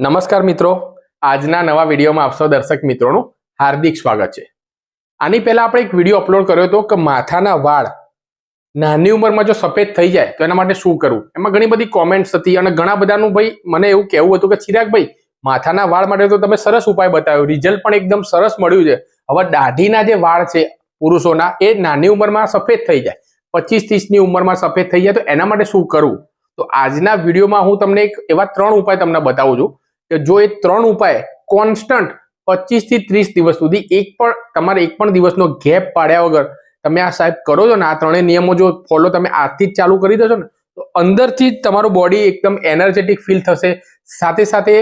નમસ્કાર મિત્રો. આજના નવા વિડીયોમાં આપસો દર્શક મિત્રોનું હાર્દિક સ્વાગત છે. આની પહેલા આપણે એક વીડિયો અપલોડ કર્યો હતો કે માથાના વાળ નાની ઉંમરમાં જો સફેદ થઈ જાય તો એના માટે શું કરવું? એમાં ઘણી બધી કોમેન્ટ્સ હતી અને ઘણા બધાનું ભાઈ મને એવું કહેવું હતું કે ચિરાગભાઈ માથાના વાળ માટે તો તમે સરસ ઉપાય બતાવ્યો. રિઝલ્ટ પણ એકદમ સરસ મળ્યું છે. હવે દાઢીના જે વાળ છે પુરુષોના એ નાની ઉંમરમાં સફેદ થઈ જાય. પચીસ ત્રીસની ઉંમરમાં સફેદ થઈ જાય તો એના માટે શું કરવું? તો આજના વિડીયોમાં હું તમને એક એવા ત્રણ ઉપાય તમને બતાવું છું. કે જો એ ત્રણ ઉપાય કોન્સ્ટન્ટ પચીસથી ત્રીસ દિવસ સુધી એક પણ, તમારે એક પણ દિવસનો ગેપ પાડ્યા વગર તમે આ સાહેબ કરો છો ને, આ ત્રણેય નિયમો જો ફોલો તમે આજથી જ ચાલુ કરી દેશો ને, તો અંદરથી જ તમારું બોડી એકદમ એનર્જેટિક ફીલ થશે. સાથે સાથે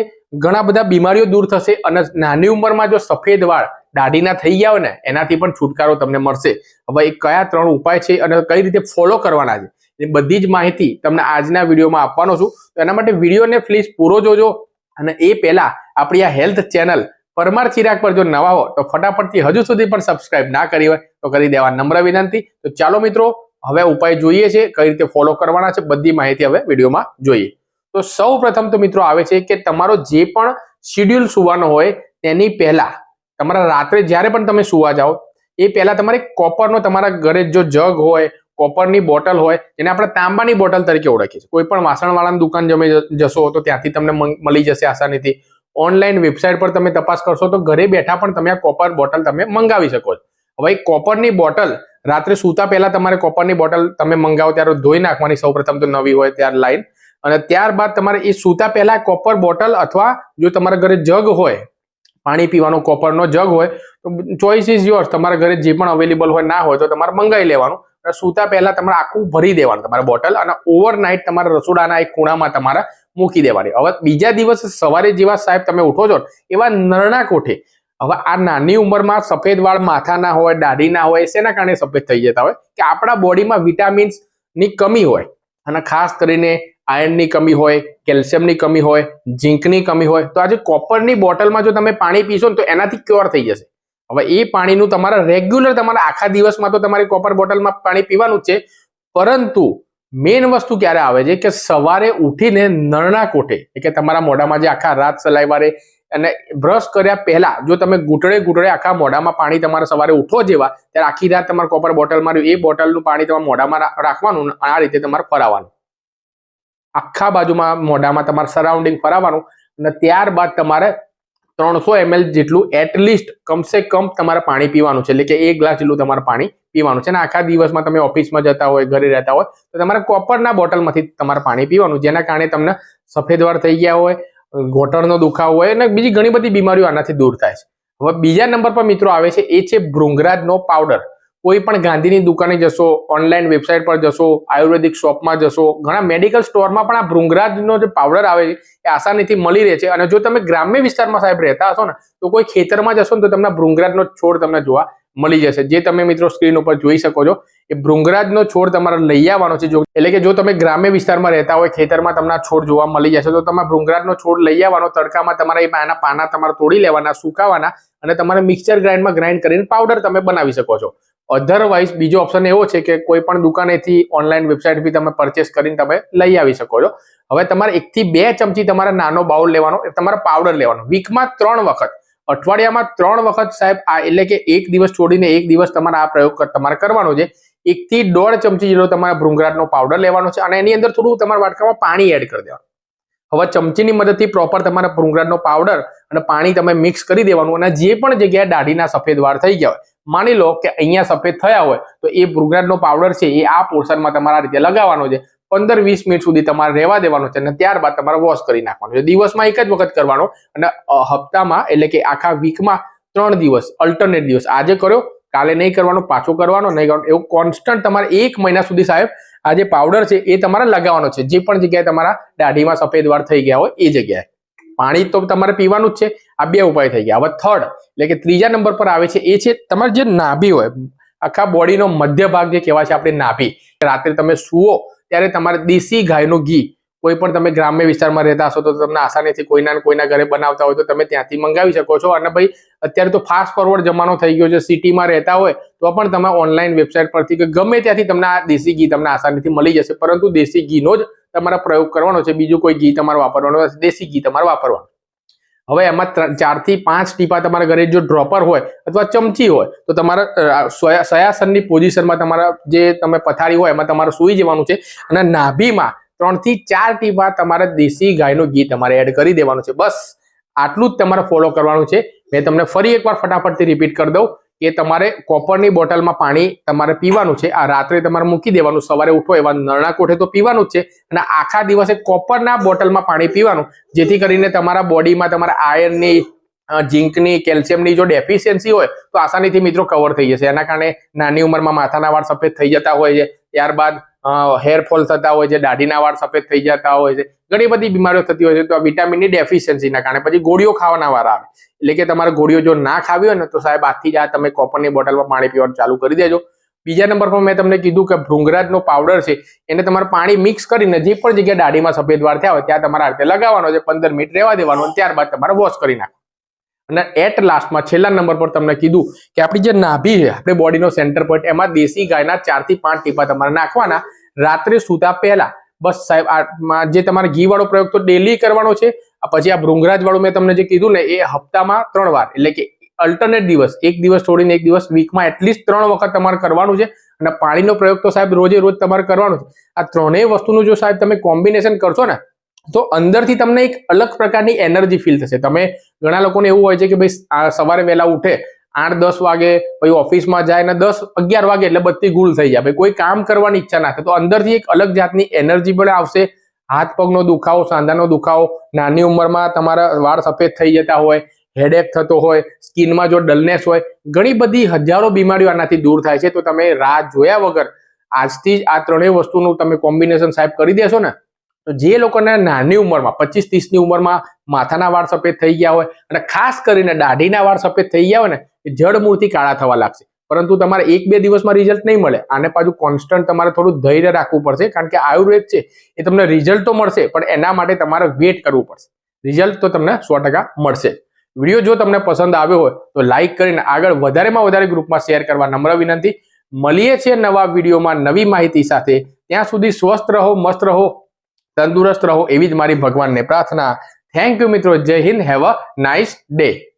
ઘણા બધા બીમારીઓ દૂર થશે અને નાની ઉંમરમાં જો સફેદ વાળ દાઢીના થઈ ગયા હોય ને, એનાથી પણ છુટકારો તમને મળશે. હવે એ કયા ત્રણ ઉપાય છે અને કઈ રીતે ફોલો કરવાના છે, એ બધી જ માહિતી તમને આજના વિડીયોમાં આપવાનો છું. તો એના માટે વિડીયોને પ્લીઝ પૂરો જોજો. અને એ પહેલા આપણી આ હેલ્થ ચેનલ પરમાર ચિરાગ પર જો નવા હો, તો ફટાફટથી હજુ સુધી પણ સબસ્ક્રાઇબ ના કરી હોય, તો કરી દેવા નમ્ર વિનંતી. તો ચાલો મિત્રો, હવે ઉપાય જોઈએ છે, કઈ રીતે ફોલો કરવાના છે, બધી માહિતી હવે વિડીયોમાં જોઈએ. તો સૌ પ્રથમ તો મિત્રો આવે છે કે તમારો જે પણ શિડ્યુલ સુવાનો હોય, તેની પહેલા તમારા રાત્રે જ્યારે પણ તમે સુવા જાઓ, એ પહેલા તમારે કોપરનો તમારા ઘરે જો જગ હોય કોપરની બોટલ હોય એને આપણે તાંબાની બોટલ તરીકે ઓળખીએ છીએ. કોઈ પણ વાસણવાળાની દુકાન જમે જશો તો ત્યાંથી તમને મળી જશે આસાનીથી. ઓનલાઈન વેબસાઇટ પર તમે તપાસ કરશો તો ઘરે બેઠા પણ તમે આ કોપર બોટલ તમે મંગાવી શકો છો. હવે કોપરની બોટલ, રાત્રે સૂતા પહેલા તમારે કોપરની બોટલ તમે મંગાવો, ત્યારે ધોઈ નાખવાની સૌપ્રથમ તો નવી હોય ત્યારે લાઈન. અને ત્યારબાદ તમારે એ સૂતા પહેલા કોપર બોટલ અથવા જો તમારા ઘરે જગ હોય, પાણી પીવાનો કોપરનો જગ હોય, તો ચોઈસ ઇઝ યોર્સ. તમારા ઘરે જે પણ અવેલેબલ હોય ના હોય તો તમારે મંગાવી લેવાનું. સૂતા પહેલા તમારે આખું ભરી દેવાનું, તમારા બોટલ અને ઓવરનાઇટ તમારા રસોડાના એક ખૂણામાં તમારા મૂકી દેવાની. હવે બીજા દિવસે સવારે જેવા સાહેબ તમે ઉઠો છો એવા નરણા કોઠે. હવે આ નાની ઉંમરમાં સફેદ વાળ માથાના હોય દાઢીના હોય, શેના કારણે સફેદ થઈ જતા હોય? કે આપણા બોડીમાં વિટામિન્સની કમી હોય અને ખાસ કરીને આયર્નની કમી હોય કેલ્શિયમની કમી હોય ઝીંકની કમી હોય. તો આજે કોપરની બોટલમાં જો તમે પાણી પીશો ને, તો એનાથી ક્યોર થઈ જશે. હવે એ પાણીનું તમારા રેગ્યુલર તમારા આખા દિવસમાં તો તમારી કોપર બોટલમાં પાણી પીવાનું છે. પરંતુ મેઇન વસ્તુ ક્યારે આવે છે કે સવારે ઉઠીને નરણા કોઠે કે તમારા મોઢામાં જે આખા રાત સલાઈવારે અને બ્રશ કર્યા પહેલા, જો તમે ઘૂંટડે ઘૂંટડે આખા મોઢામાં પાણી તમારે સવારે ઉઠો જેવા, ત્યારે આખી રાત તમારે કોપર બોટલમાં એ બોટલનું પાણી તમારા મોઢામાં રાખવાનું આ રીતે તમારે ફરાવવાનું આખા બાજુમાં મોઢામાં તમારે સરાઉન્ડિંગ ફરાવવાનું અને ત્યારબાદ તમારે ત્રણસો એમએલ જેટલું એટલીસ્ટ કમસે કમ તમારે પાણી પીવાનું છે. એટલે કે એક ગ્લાસ જેટલું તમારે પાણી પીવાનું છે. અને આખા દિવસમાં તમે ઓફિસમાં જતા હોય, ઘરે રહેતા હોય, તો તમારે કોપરના બોટલમાંથી તમારે પાણી પીવાનું. જેના કારણે તમને સફેદવાર થઈ ગયા હોય, ઘોટણનો દુખાવો હોય અને બીજી ઘણી બધી બીમારીઓ આનાથી દૂર થાય છે. હવે બીજા નંબર પર મિત્રો આવે છે, એ છે ભૃંગરાજનો પાવડર કોઈ પણ ગાંધીની દુકાને જશો ઓનલાઈન વેબસાઇટ પર જશો, આયુર્વેદિક શોપમાં જશો, ઘણા મેડિકલ સ્ટોરમાં પણ આ ભૃંગરાજનો જે પાવડર આવે છે, એ આસાનીથી મળી રહે છે. અને જો તમે ગ્રામ્ય વિસ્તારમાં સાહેબ રહેતા હશો ને, તો કોઈ ખેતરમાં જશો ને, તો તમને ભૃંગરાજનો છોડ તમને જોવા મળી જશે. જે તમે મિત્રો સ્ક્રીન ઉપર જોઈ શકો છો, એ ભૃંગરાજનો છોડ તમારે લઈ આવવાનો છે. જો એટલે કે જો તમે ગ્રામ્ય વિસ્તારમાં રહેતા હોય, ખેતરમાં તમને છોડ જોવા મળી જશે, તો તમે ભૃંગરાજનો છોડ લઈ આવવાનો. તડકામાં તમારે એ પાના પાના તમારે તોડી લેવાના, સુકાવાના, અને તમારે મિક્સચર ગ્રાઇન્ડમાં ગ્રાઇન્ડ કરીને પાવડર તમે બનાવી શકો છો. અધરવાઇઝ બીજો ઓપ્શન એવો છે કે કોઈ પણ દુકાનેથી ઓનલાઈન વેબસાઇટથી તમે પરચેસ કરીને તમે લઈ આવી શકો છો. હવે તમારે એકથી બે ચમચી તમારે નાનો બાઉલ લેવાનો તમારે પાવડર લેવાનો. વીકમાં ત્રણ વખત. અઠવાડિયામાં ત્રણ વખત સાહેબ, આ એટલે કે એક દિવસ છોડીને એક દિવસ તમારે આ પ્રયોગ તમારે કરવાનો છે. એકથી દોઢ ચમચી જેટલો તમારે ભૃંગરાટનો પાવડર લેવાનો છે અને એની અંદર થોડું તમારા વાટકામાં પાણી એડ કરી દેવાનું. હવે ચમચીની મદદથી પ્રોપર તમારા ભૃંગરાટનો પાવડર અને પાણી તમે મિક્સ કરી દેવાનું અને જે પણ જગ્યાએ દાઢીના સફેદ વાળ થઈ ગયા હોય માની લો કે અહીંયા સફેદ થયા હોય, તો એ ભૃંગરાટનો પાવડર છે, એ આ પોર્શનમાં તમારા રીતે લગાવવાનો છે. પંદર વીસ મિનિટ સુધી તમારે રહેવા દેવાનો છે અને ત્યારબાદ તમારે વોશ કરી નાખવાનો છે. દિવસમાં એક જ વખત કરવાનો અને હપ્તામાં એટલે કે આખા વીકમાં ત્રણ દિવસ અલ્ટરનેટ દિવસ. આજે કર્યો, કાલે નહીં કરવાનો, પાછો કરવાનો, નહીં કરવાનો. એવું કોન્સ્ટન્ટ તમારે એક મહિના સુધી સાહેબ, આ જે પાવડર છે એ તમારે લગાવવાનો છે. જે પણ જગ્યાએ તમારા દાઢીમાં સફેદ વાળ થઈ ગયા હોય, એ જગ્યાએ. પાણી તો તમારે પીવાનું જ છે. આ બે ઉપાય થઈ ગયા. હવે થર્ડ એટલે કે ત્રીજા નંબર પર આવે છે એ છે તમારે જે નાભી હોય, આખા બોડીનો મધ્ય ભાગ જે કહેવાય છે આપણે નાભી, રાત્રે તમે સુવો ત્યારે તમારે દેશી ગાયનું ઘી, કોઈ પણ તમે ગ્રામ્ય વિસ્તારમાં રહેતા હશો તો તમને આસાનીથી કોઈના કોઈના ઘરે બનાવતા હોય તો તમે ત્યાંથી મંગાવી શકો છો. અને ભાઈ, અત્યારે તો ફાસ્ટ ફોરવર્ડ જમાનો થઈ ગયો છે. સિટીમાં રહેતા હોય તો પણ તમે ઓનલાઈન વેબસાઇટ પરથી કે ગમે ત્યાંથી તમને આ દેશી ઘી તમને આસાનીથી મળી જશે. પરંતુ દેશી ઘીનો જ તમારે પ્રયોગ કરવાનો છે, બીજું કોઈ ઘી તમારે વાપરવાનું નથી દેશી ઘી તમારે વાપરવાનું. હવે એમાં ત્રણ- ચારથી પાંચ ટીપા તમારા ઘરે જો ડ્રોપર હોય અથવા ચમચી હોય, તો તમારા સયાસનની પોઝિશનમાં તમારા જે તમે પથારી હોય એમાં તમારે સૂઈ જવાનું છે અને નાભીમાં ત્રણથી ચાર ટીપા તમારે દેશી ગાયનું ઘી તમારે એડ કરી દેવાનું છે. બસ, આટલું જ તમારે ફોલો કરવાનું છે. મેં તમને ફરી એકવાર ફટાફટથી રિપીટ કરી દઉં. કે તમારે કોપરની બોટલમાં પાણી તમારે પીવાનું છે. આ રાત્રે તમારે મૂકી દેવાનું. સવારે ઉઠો એવા નરણા કોઠે તો પીવાનું જ છે. અને આખા દિવસે કોપરના બોટલમાં પાણી પીવાનું, જેથી કરીને તમારા બોડીમાં તમારા આયર્નની ઝીંકની, કેલ્શિયમની જો ડેફિશિયન્સી હોય, તો આસાનીથી મિત્રો કવર થઈ જશે. એના કારણે નાની ઉંમરમાં માથાના વાળ સફેદ થઈ જતા હોય છે. ત્યારબાદ હેર ફોલ થતા હોય છે, દાઢીના વાળ સફેદ થઈ જતા હોય છે, ઘણી બધી બીમારીઓ થતી હોય છે, તો આ વિટામિનની ડેફિશિયન્સીના કારણે. પછી ગોળીઓ ખાવાના વાર આવે. એટલે કે તમારે ગોળીઓ જો ના ખાવી હોય ને, તો સાહેબ આજથી જ આ તમે કોપરની બોટલમાં પાણી પીવાનું ચાલુ કરી દેજો. બીજા નંબર પર મેં તમને કીધું કે ભૃંગરાજનો પાવડર છે, એને તમારે પાણી મિક્સ કરીને જે પણ જગ્યાએ દાઢીમાં સફેદ વાળ થયા હોય, ત્યાં તમારે રીતે લગાવવાનો છે, પંદર મિનિટ રહેવા દેવાનો ત્યારબાદ તમારે વોશ કરી નાખો અને એટ લાસ્ટમાં છેલ્લા નંબર પર તમને કીધું કે આપણી જે નાભી છે, આપણે બોડીનો સેન્ટર પોઈન્ટ એમાં દેશી ગાયના ચારથી પાંચ ટીપા તમારે નાખવાના રાત્રે સૂતા પહેલા. બસ સાહેબ આમાં જે તમારે ઘી વાળો પ્રયોગ તો ડેલી કરવાનો છે. પછી આ ભૃંગરાજ વાળું મેં તમને જે કીધું ને, એ હપ્તામાં ત્રણ વાર, એટલે કે અલ્ટરનેટ દિવસ, એક દિવસ છોડીને એક દિવસ વીકમાં એટલીસ્ટ ત્રણ વખત તમારે કરવાનું છે. અને પાણીનો પ્રયોગ તો સાહેબ રોજે રોજ તમારે કરવાનો છે. આ ત્રણેય વસ્તુનું જો સાહેબ તમે કોમ્બિનેશન કરશો ને તો અંદરથી તમને એક અલગ પ્રકારની એનર્જી ફીલ થશે. તમે ઘણા લોકોને એવું હોય છે કે ભાઈ સવારે વહેલા ઉઠે, આઠ, દસ વાગે પછી ઓફિસમાં જાય ને દસ, અગિયાર વાગે એટલે બધી ગુલ થઈ જાય. ભાઈ કોઈ કામ કરવાની ઈચ્છા ના થાય. તો અંદરથી એક અલગ જાતની એનર્જી પણ આવશે. હાથ પગનો દુખાવો, સાંધાનો દુખાવો, નાની ઉંમરમાં તમારા વાળ સફેદ થઈ જતા હોય હેડેક થતો હોય, સ્કિનમાં જો ડલનેસ હોય, ઘણી બધી હજારો બીમારીઓ આનાથી દૂર થાય છે. તો તમે રાહ જોયા વગર આજથી જ આ ત્રણેય વસ્તુનું તમે કોમ્બિનેશન સાહેબ કરી દેશો ને? તો જે લોકોને નાની ઉંમરમાં, પચીસ ત્રીસની ઉંમરમાં માથાના વાળ સફેદ થઈ ગયા હોય અને ખાસ કરીને દાઢીના વાળ સફેદ થઈ ગયા હોય ને, એ જડમૂળથી કાળા થવા લાગશે. પરંતુ તમારે એક બે દિવસમાં રિઝલ્ટ નહીં મળે. આને પાછું કોન્સ્ટન્ટ તમારે થોડું ધૈર્ય રાખવું પડશે, કારણ કે આયુર્વેદ છે, એ તમને રિઝલ્ટ તો મળશે, પણ એના માટે તમારે વેટ કરવું પડશે. રિઝલ્ટ તો તમને સો મળશે. વીડિયો જો તમને પસંદ આવ્યો હોય, તો લાઇક કરીને આગળ વધારેમાં વધારે ગ્રુપમાં શેર કરવા નમ્ર વિનંતી. મળીએ છીએ નવા વિડીયોમાં નવી માહિતી સાથે. ત્યાં સુધી સ્વસ્થ રહો, મસ્ત રહો. તંદુરસ્ત રહો એવી જ મારી ભગવાનને પ્રાર્થના. થેન્ક યુ મિત્રો. Jai Hind. Have a nice day